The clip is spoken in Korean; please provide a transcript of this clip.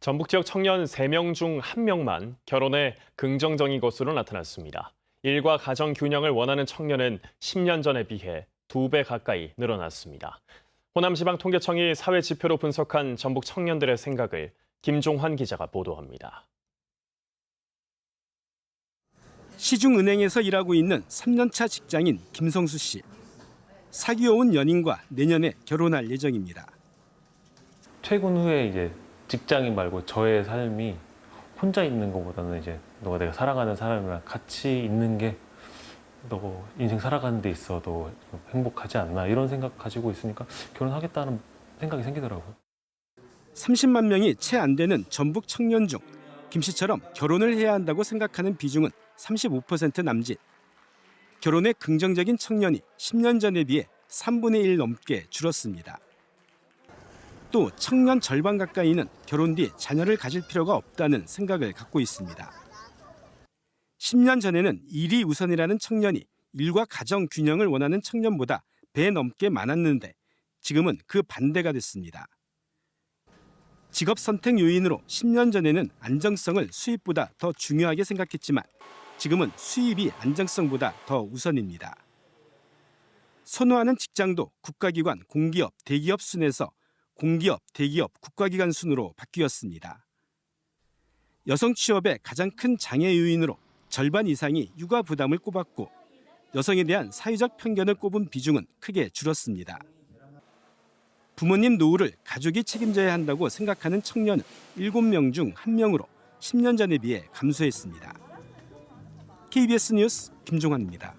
전북 지역 청년 3명 중 1명만 결혼에 긍정적인 것으로 나타났습니다. 일과 가정 균형을 원하는 청년은 10년 전에 비해 2배 가까이 늘어났습니다. 호남지방 통계청이 사회 지표로 분석한 전북 청년들의 생각을 김종환 기자가 보도합니다. 시중 은행에서 일하고 있는 3년차 직장인 김성수 씨. 사귀어온 연인과 내년에 결혼할 예정입니다. 퇴근 후에 이제 직장인 말고 저의 삶이 혼자 있는 것보다는 이제 너가 내가 사랑하는 사람이랑 같이 있는 게너 인생 살아가는 데 있어도 좀 행복하지 않나 이런 생각 가지고 있으니까 결혼하겠다는 생각이 생기더라고요. 30만 명이 채 안 되는 전북 청년 중 김 씨처럼 결혼을 해야 한다고 생각하는 비중은 35% 남짓. 결혼에 긍정적인 청년이 10년 전에 비해 3분의 1 넘게 줄었습니다. 또 청년 절반 가까이는 결혼 뒤 자녀를 가질 필요가 없다는 생각을 갖고 있습니다. 10년 전에는 일이 우선이라는 청년이 일과 가정 균형을 원하는 청년보다 배 넘게 많았는데 지금은 그 반대가 됐습니다. 직업 선택 요인으로 10년 전에는 안정성을 수입보다 더 중요하게 생각했지만 지금은 수입이 안정성보다 더 우선입니다. 선호하는 직장도 국가기관, 공기업, 대기업 순에서 공기업, 대기업, 국가기관 순으로 바뀌었습니다. 여성 취업의 가장 큰 장애 요인으로 절반 이상이 육아 부담을 꼽았고 여성에 대한 사회적 편견을 꼽은 비중은 크게 줄었습니다. 부모님 노후를 가족이 책임져야 한다고 생각하는 청년은 7명 중 1명으로 10년 전에 비해 감소했습니다. KBS 뉴스 김종환입니다.